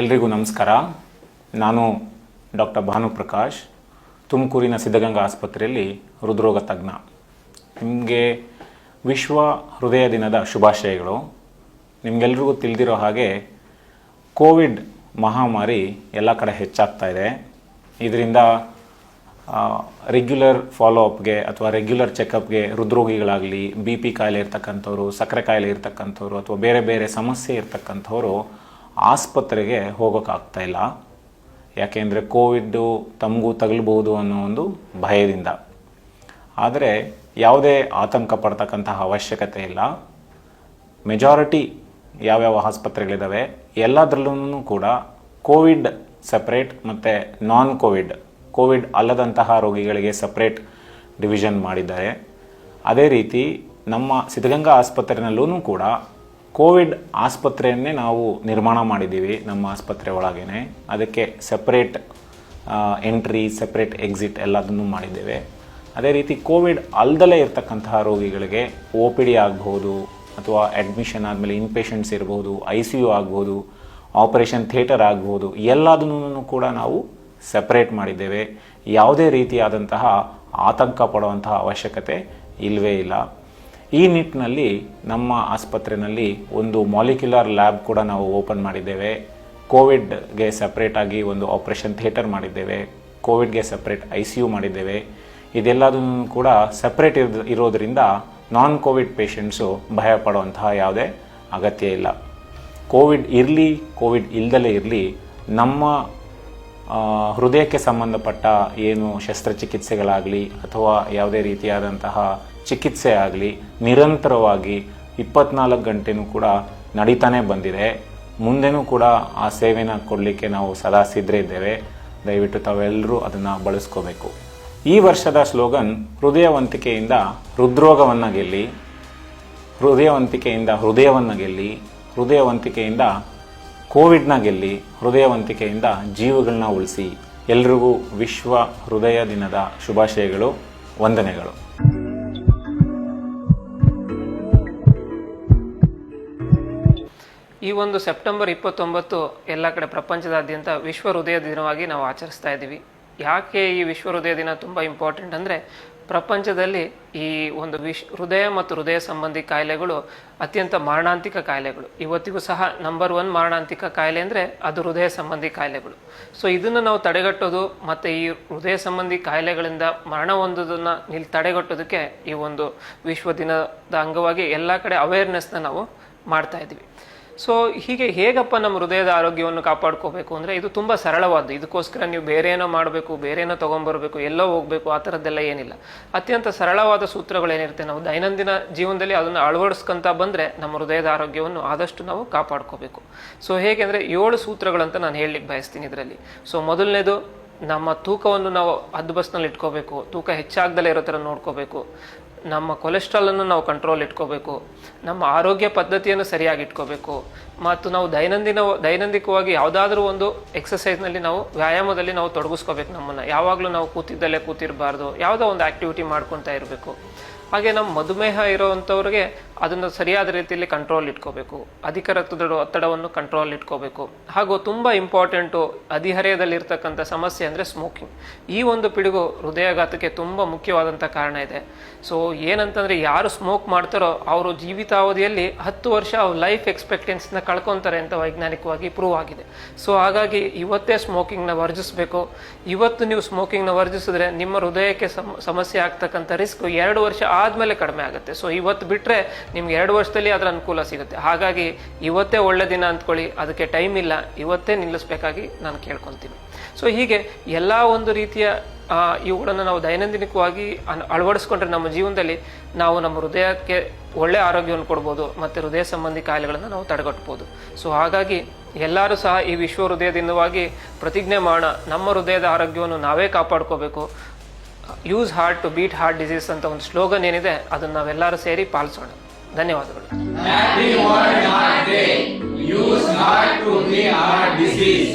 ಎಲ್ರಿಗೂ ನಮಸ್ಕಾರ. ನಾನು ಡಾಕ್ಟರ್ ಭಾನುಪ್ರಕಾಶ್ ತುಮಕೂರಿನ ಸಿದ್ಧಗಂಗಾ ಆಸ್ಪತ್ರೆಯಲ್ಲಿ ಹೃದ್ರೋಗ ತಜ್ಞ. ನಿಮಗೆ ವಿಶ್ವ ಹೃದಯ ದಿನದ ಶುಭಾಶಯಗಳು. ನಿಮಗೆಲ್ರಿಗೂ ತಿಳಿದಿರೋ ಹಾಗೆ ಕೋವಿಡ್ ಮಹಾಮಾರಿ ಎಲ್ಲ ಕಡೆ ಹೆಚ್ಚಾಗ್ತಾ ಇದೆ. ಇದರಿಂದ ರೆಗ್ಯುಲರ್ ಫಾಲೋ ಅಪ್ಗೆ ಅಥವಾ ರೆಗ್ಯುಲರ್ ಚೆಕಪ್ಗೆ ಹೃದ್ರೋಗಿಗಳಾಗಲಿ ಬಿ ಪಿ ಕಾಯಿಲೆ ಇರ್ತಕ್ಕಂಥವ್ರು, ಸಕ್ಕರೆ ಕಾಯಿಲೆ ಇರ್ತಕ್ಕಂಥವ್ರು ಅಥವಾ ಬೇರೆ ಬೇರೆ ಸಮಸ್ಯೆ ಇರ್ತಕ್ಕಂಥವ್ರು ಆಸ್ಪತ್ರೆಗೆ ಹೋಗೋಕ್ಕಾಗ್ತಾ ಇಲ್ಲ. ಯಾಕೆಂದರೆ ಕೋವಿಡ್ಡು ತಮಗೂ ತಗಲ್ಬೋದು ಅನ್ನೋ ಒಂದು ಭಯದಿಂದ. ಆದರೆ ಯಾವುದೇ ಆತಂಕ ಪಡ್ತಕ್ಕಂತಹ ಅವಶ್ಯಕತೆ ಇಲ್ಲ. ಮೆಜಾರಿಟಿ ಯಾವ್ಯಾವ ಆಸ್ಪತ್ರೆಗಳಿದ್ದಾವೆ ಎಲ್ಲದರಲ್ಲೂ ಕೂಡ ಕೋವಿಡ್ ಸಪ್ರೇಟ್ ಮತ್ತು ನಾನ್ ಕೋವಿಡ್ ಕೋವಿಡ್ ಅಲ್ಲದಂತಹ ರೋಗಿಗಳಿಗೆ ಸಪ್ರೇಟ್ ಡಿವಿಷನ್ ಮಾಡಿದ್ದಾರೆ. ಅದೇ ರೀತಿ ನಮ್ಮ ಸಿದ್ಧಗಂಗಾ ಆಸ್ಪತ್ರೆಯಲ್ಲೂ ಕೂಡ ಕೋವಿಡ್ ಆಸ್ಪತ್ರೆಯನ್ನೇ ನಾವು ನಿರ್ಮಾಣ ಮಾಡಿದ್ದೀವಿ ನಮ್ಮ ಆಸ್ಪತ್ರೆ ಒಳಗೇನೆ. ಅದಕ್ಕೆ ಸಪ್ರೇಟ್ ಎಂಟ್ರಿ ಸಪ್ರೇಟ್ ಎಕ್ಸಿಟ್ ಎಲ್ಲದನ್ನು ಮಾಡಿದ್ದೇವೆ. ಅದೇ ರೀತಿ ಕೋವಿಡ್ ಅಲ್ದಲೇ ಇರತಕ್ಕಂತಹ ರೋಗಿಗಳಿಗೆ ಒ ಪಿ ಡಿ ಆಗಬಹುದು ಅಥವಾ ಅಡ್ಮಿಷನ್ ಆದಮೇಲೆ ಇನ್ಪೇಷಂಟ್ಸ್ ಇರ್ಬೋದು ಐ ಸಿ ಯು ಆಗ್ಬೋದು ಆಪರೇಷನ್ ಥಿಯೇಟರ್ ಆಗ್ಬೋದು ಎಲ್ಲದನ್ನು ಕೂಡ ನಾವು ಸಪ್ರೇಟ್ ಮಾಡಿದ್ದೇವೆ. ಯಾವುದೇ ರೀತಿಯಾದಂತಹ ಆತಂಕ ಪಡುವಂತಹ ಅವಶ್ಯಕತೆ ಇಲ್ಲವೇ ಇಲ್ಲ. ಈ ನಿಟ್ಟಿನಲ್ಲಿ ನಮ್ಮ ಆಸ್ಪತ್ರೆಯಲ್ಲಿ ಒಂದು ಮಾಲಿಕ್ಯುಲರ್ ಲ್ಯಾಬ್ ಕೂಡ ನಾವು ಓಪನ್ ಮಾಡಿದ್ದೇವೆ. ಕೋವಿಡ್ಗೆ ಸಪ್ರೇಟಾಗಿ ಒಂದು ಆಪರೇಷನ್ ಥಿಯೇಟರ್ ಮಾಡಿದ್ದೇವೆ. ಕೋವಿಡ್ಗೆ ಸಪ್ರೇಟ್ ಐ ಸಿ ಯು ಮಾಡಿದ್ದೇವೆ. ಇದೆಲ್ಲದನ್ನು ಕೂಡ ಸಪ್ರೇಟ್ ಇರ್, ಇರೋದ್ರಿಂದ ನಾನ್ ಕೋವಿಡ್ ಪೇಷಂಟ್ಸು ಭಯ ಪಡುವಂತಹ ಯಾವುದೇ ಅಗತ್ಯ ಇಲ್ಲ. ಕೋವಿಡ್ ಇರಲಿ ಕೋವಿಡ್ ಇಲ್ಲದಲೇ ಇರಲಿ ನಮ್ಮ ಹೃದಯಕ್ಕೆ ಸಂಬಂಧಪಟ್ಟ ಏನು ಶಸ್ತ್ರಚಿಕಿತ್ಸೆಗಳಾಗಲಿ ಅಥವಾ ಯಾವುದೇ ರೀತಿಯಾದಂತಹ ಚಿಕಿತ್ಸೆ ಆಗಲಿ, ನಿರಂತರವಾಗಿ ಇಪ್ಪತ್ನಾಲ್ಕು ಗಂಟೆನೂ ಕೂಡ ನಡೀತಾನೆ ಬಂದಿದೆ. ಮುಂದೆನೂ ಕೂಡ ಆ ಸೇವೆನ ಕೊಡಲಿಕ್ಕೆ ನಾವು ಸದಾ ಸಿದ್ಧರಿದ್ದೇವೆ ದಯವಿಟ್ಟು ತಾವೆಲ್ಲರೂ ಅದನ್ನು ಬಳಸ್ಕೋಬೇಕು. ಈ ವರ್ಷದ ಸ್ಲೋಗನ್, ಹೃದಯವಂತಿಕೆಯಿಂದ ಹೃದ್ರೋಗವನ್ನು ಗೆಲ್ಲಿ, ಹೃದಯವಂತಿಕೆಯಿಂದ ಹೃದಯವನ್ನು ಗೆಲ್ಲಿ, ಹೃದಯವಂತಿಕೆಯಿಂದ ಕೋವಿಡ್ನ ಗೆಲ್ಲಿ, ಹೃದಯವಂತಿಕೆಯಿಂದ ಜೀವಗಳನ್ನ ಉಳಿಸಿ. ಎಲ್ರಿಗೂ ವಿಶ್ವ ಹೃದಯ ದಿನದ ಶುಭಾಶಯಗಳು, ವಂದನೆಗಳು. ಈ ಒಂದು ಸೆಪ್ಟೆಂಬರ್ ಇಪ್ಪತ್ತೊಂಬತ್ತು ಎಲ್ಲ ಕಡೆ ಪ್ರಪಂಚದಾದ್ಯಂತ ವಿಶ್ವ ಹೃದಯ ದಿನವಾಗಿ ನಾವು ಆಚರಿಸ್ತಾ ಇದ್ದೀವಿ. ಯಾಕೆ ಈ ವಿಶ್ವ ಹೃದಯ ದಿನ ತುಂಬ ಇಂಪಾರ್ಟೆಂಟ್ ಅಂದರೆ ಪ್ರಪಂಚದಲ್ಲಿ ಈ ಒಂದು ವಿಶ್, ಹೃದಯ ಮತ್ತು ಹೃದಯ ಸಂಬಂಧಿ ಕಾಯಿಲೆಗಳು ಅತ್ಯಂತ ಮಾರಣಾಂತಿಕ ಕಾಯಿಲೆಗಳು. ಇವತ್ತಿಗೂ ಸಹ ನಂಬರ್ ಒನ್ ಮಾರಣಾಂತಿಕ ಕಾಯಿಲೆ ಅಂದರೆ ಅದು ಹೃದಯ ಸಂಬಂಧಿ ಕಾಯಿಲೆಗಳು. ಸೊ ಇದನ್ನು ನಾವು ತಡೆಗಟ್ಟೋದು ಮತ್ತು ಈ ಹೃದಯ ಸಂಬಂಧಿ ಕಾಯಿಲೆಗಳಿಂದ ಮರಣ ಹೊಂದೋದನ್ನು ನಿಲ್, ತಡೆಗಟ್ಟೋದಕ್ಕೆ ಈ ಒಂದು ವಿಶ್ವ ದಿನದ ಅಂಗವಾಗಿ ಎಲ್ಲ ಕಡೆ ಅವೇರ್ನೆಸ್ನ ನಾವು ಮಾಡ್ತಾ ಇದ್ದೀವಿ. ಸೊ ಹೀಗೆ ಹೇಗಪ್ಪ ನಮ್ಮ ಹೃದಯದ ಆರೋಗ್ಯವನ್ನು ಕಾಪಾಡ್ಕೋಬೇಕು ಅಂದರೆ ಇದು ತುಂಬ ಸರಳವಾದ್ದು. ಇದಕ್ಕೋಸ್ಕರ ನೀವು ಬೇರೆ ಏನೋ ಮಾಡಬೇಕು, ಬೇರೆ ಏನೋ ತೊಗೊಂಬರ್ಬೇಕು ಎಲ್ಲೋ ಹೋಗಬೇಕು, ಆ ಥರದ್ದೆಲ್ಲ ಏನಿಲ್ಲ. ಅತ್ಯಂತ ಸರಳವಾದ ಸೂತ್ರಗಳೇನಿರುತ್ತೆ ನಾವು ದೈನಂದಿನ ಜೀವನದಲ್ಲಿ ಅದನ್ನು ಅಳವಡಿಸ್ಕೊಂತ ಬಂದರೆ ನಮ್ಮ ಹೃದಯದ ಆರೋಗ್ಯವನ್ನು ಆದಷ್ಟು ನಾವು ಕಾಪಾಡ್ಕೋಬೇಕು. ಸೊ ಹೇಗೆ ಅಂದರೆ ಏಳು ಸೂತ್ರಗಳಂತ ನಾನು ಹೇಳಲಿಕ್ಕೆ ಬಯಸ್ತೀನಿ ಇದರಲ್ಲಿ. ಸೊ ಮೊದಲನೇದು ನಮ್ಮ ತೂಕವನ್ನು ನಾವು ಹದ್ಬಸ್ನಲ್ಲಿ ಇಟ್ಕೋಬೇಕು. ತೂಕ ಹೆಚ್ಚಾಗ್ದಲೇ ಇರೋ ಥರ ನೋಡ್ಕೋಬೇಕು. ನಮ್ಮ ಕೊಲೆಸ್ಟ್ರಾಲನ್ನು ನಾವು ಕಂಟ್ರೋಲ್ ಇಟ್ಕೋಬೇಕು. ನಮ್ಮ ಆರೋಗ್ಯ ಪದ್ಧತಿಯನ್ನು ಸರಿಯಾಗಿ ಇಟ್ಕೋಬೇಕು. ಮತ್ತು ನಾವು ದೈನಂದಿನ, ದೈನಂದಿಕವಾಗಿ ಯಾವುದಾದ್ರೂ ಒಂದು ಎಕ್ಸಸೈಸ್ನಲ್ಲಿ ನಾವು ವ್ಯಾಯಾಮದಲ್ಲಿ ನಾವು ತೊಡಗಿಸ್ಕೋಬೇಕು ನಮ್ಮನ್ನು. ಯಾವಾಗಲೂ ನಾವು ಕೂತಿದ್ದಲ್ಲೇ ಕೂತಿರಬಾರ್ದು. ಯಾವುದೋ ಒಂದು ಆ್ಯಕ್ಟಿವಿಟಿ ಮಾಡ್ಕೊತಾ ಇರಬೇಕು. ಹಾಗೆ ನಮ್ಮ ಮಧುಮೇಹ ಇರೋವಂಥವ್ರಿಗೆ ಅದನ್ನು ಸರಿಯಾದ ರೀತಿಯಲ್ಲಿ ಕಂಟ್ರೋಲ್ ಇಟ್ಕೋಬೇಕು. ಅಧಿಕ ರಕ್ತದ ಒತ್ತಡವನ್ನು ಕಂಟ್ರೋಲ್ ಇಟ್ಕೋಬೇಕು. ಹಾಗೂ ತುಂಬ ಇಂಪಾರ್ಟೆಂಟು ಅಧಿಹರೆಯದಲ್ಲಿರ್ತಕ್ಕಂಥ ಸಮಸ್ಯೆ ಅಂದರೆ ಸ್ಮೋಕಿಂಗ್ ಈ ಒಂದು ಪಿಡುಗು ಹೃದಯಾಘಾತಕ್ಕೆ ತುಂಬ ಮುಖ್ಯವಾದಂಥ ಕಾರಣ ಇದೆ. ಸೊ ಏನಂತಂದರೆ ಯಾರು ಸ್ಮೋಕ್ ಮಾಡ್ತಾರೋ ಅವರು ಜೀವಿತಾವಧಿಯಲ್ಲಿ ಹತ್ತು ವರ್ಷ ಅವ್ರ ಲೈಫ್ ಎಕ್ಸ್ಪೆಕ್ಟೆನ್ಸ್ನ ಕಳ್ಕೊತಾರೆ ಅಂತ ವೈಜ್ಞಾನಿಕವಾಗಿ ಪ್ರೂವ್ ಆಗಿದೆ. ಸೊ ಹಾಗಾಗಿ ಇವತ್ತೇ ಸ್ಮೋಕಿಂಗ್ನ ವರ್ಜಿಸಬೇಕು. ಇವತ್ತು ನೀವು ಸ್ಮೋಕಿಂಗ್ನ ವರ್ಜಿಸಿದ್ರೆ ನಿಮ್ಮ ಹೃದಯಕ್ಕೆ ಸಮ, ಸಮಸ್ಯೆ ಆಗ್ತಕ್ಕಂಥ ರಿಸ್ಕ್ ಎರಡು ವರ್ಷ ಆದಮೇಲೆ ಕಡಿಮೆ ಆಗುತ್ತೆ. ಸೊ ಇವತ್ತು ಬಿಟ್ಟರೆ ನಿಮ್ಗೆ ಎರಡು ವರ್ಷದಲ್ಲಿ ಅದರ ಅನುಕೂಲ ಸಿಗುತ್ತೆ. ಹಾಗಾಗಿ ಇವತ್ತೇ ಒಳ್ಳೆ ದಿನ ಅಂದ್ಕೊಳ್ಳಿ, ಅದಕ್ಕೆ ಟೈಮ್ ಇಲ್ಲ. ಇವತ್ತೇ ನಿಲ್ಲಿಸ್ಬೇಕಾಗಿ ನಾನು ಕೇಳ್ಕೊತೀನಿ. ಸೊ ಹೀಗೆ ಎಲ್ಲ ಒಂದು ರೀತಿಯ ಇವುಗಳನ್ನು ನಾವು ದೈನಂದಿನಕವಾಗಿ ಅಳವಡಿಸ್ಕೊಂಡ್ರೆ ನಮ್ಮ ಜೀವನದಲ್ಲಿ ನಾವು ನಮ್ಮ ಹೃದಯಕ್ಕೆ ಒಳ್ಳೆ ಆರೋಗ್ಯವನ್ನು ಕೊಡ್ಬೋದು, ಮತ್ತು ಹೃದಯ ಸಂಬಂಧಿ ಕಾಯಿಲೆಗಳನ್ನು ನಾವು ತಡೆಗಟ್ಬೋದು. ಸೊ ಹಾಗಾಗಿ ಎಲ್ಲರೂ ಸಹ ಈ ವಿಶ್ವ ಹೃದಯ ದಿನವಾಗಿ ಪ್ರತಿಜ್ಞೆ ಮಾಡೋಣ ನಮ್ಮ ಹೃದಯದ ಆರೋಗ್ಯವನ್ನು ನಾವೇ ಕಾಪಾಡ್ಕೋಬೇಕು. Use heart to beat heart disease ಅಂತ ಒಂದು ಸ್ಲೋಗನ್ ಏನಿದೆ, ಅದನ್ನು ನಾವೆಲ್ಲರೂ ಸೇರಿ ಪಾಲಿಸೋಣ. ಧನ್ಯವಾದಗಳು Happy World Heart Day. Use heart to be heart disease.